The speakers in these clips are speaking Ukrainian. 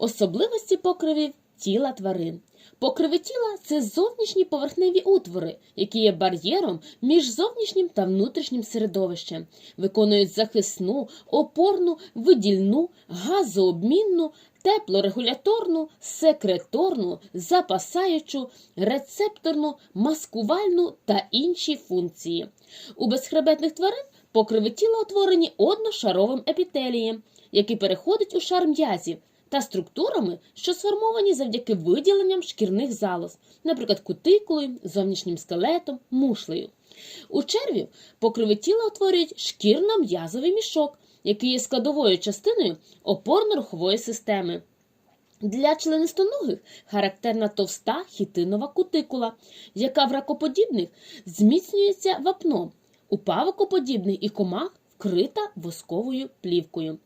Особливості покривів тіла тварин. Покриви тіла це зовнішні поверхневі утвори, які є бар'єром між зовнішнім та внутрішнім середовищем, виконують захисну, опорну, видільну, газообмінну, теплорегуляторну, секреторну, запасаючу, рецепторну, маскувальну та інші функції. У безхребетних тварин покриви тіла утворені одношаровим епітелієм, який переходить у шар м'язів та структурами, що сформовані завдяки виділенням шкірних залоз, наприклад, кутикулою, зовнішнім скелетом, мушлею. У червів покриви тіла утворюють шкірно-м'язовий мішок, який є складовою частиною опорно-рухової системи. Для членистоногих характерна товста хітинова кутикула, яка в ракоподібних зміцнюється вапном, у павокоподібних і комах вкрита восковою плівкою.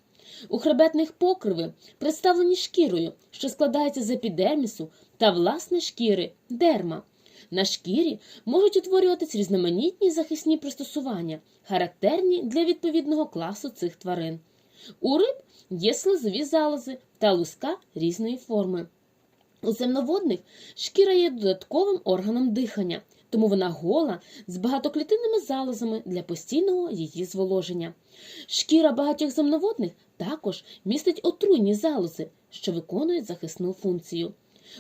У хребетних покриви представлені шкірою, що складається з епідермісу та власне шкіри дерма. На шкірі можуть утворюватись різноманітні захисні пристосування, характерні для відповідного класу цих тварин. У риб є слизові залози та луска різної форми. У земноводних шкіра є додатковим органом дихання, тому вона гола з багатоклітинними залозами для постійного її зволоження. Шкіра багатьох земноводних також містить отруйні залози, що виконують захисну функцію.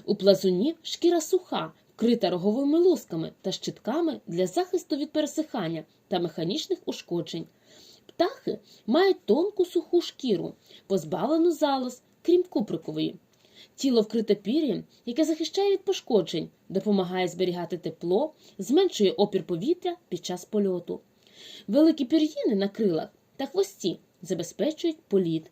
У плазунів шкіра суха, вкрита роговими лусками та щитками для захисту від пересихання та механічних ушкоджень. Птахи мають тонку суху шкіру, позбавлену залоз, крім куприкової. Тіло вкрите пір'ям, яке захищає від пошкоджень, допомагає зберігати тепло, зменшує опір повітря під час польоту. Великі пір'їни на крилах та хвості забезпечують політ.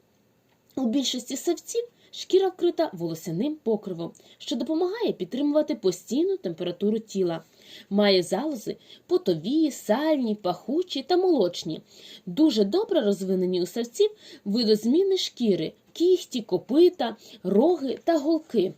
У більшості савців шкіра вкрита волосяним покривом, що допомагає підтримувати постійну температуру тіла. Має залози потові, сальні, пахучі та молочні. Дуже добре розвинені у савців видозміни шкіри, кіхті, копита, роги та голки.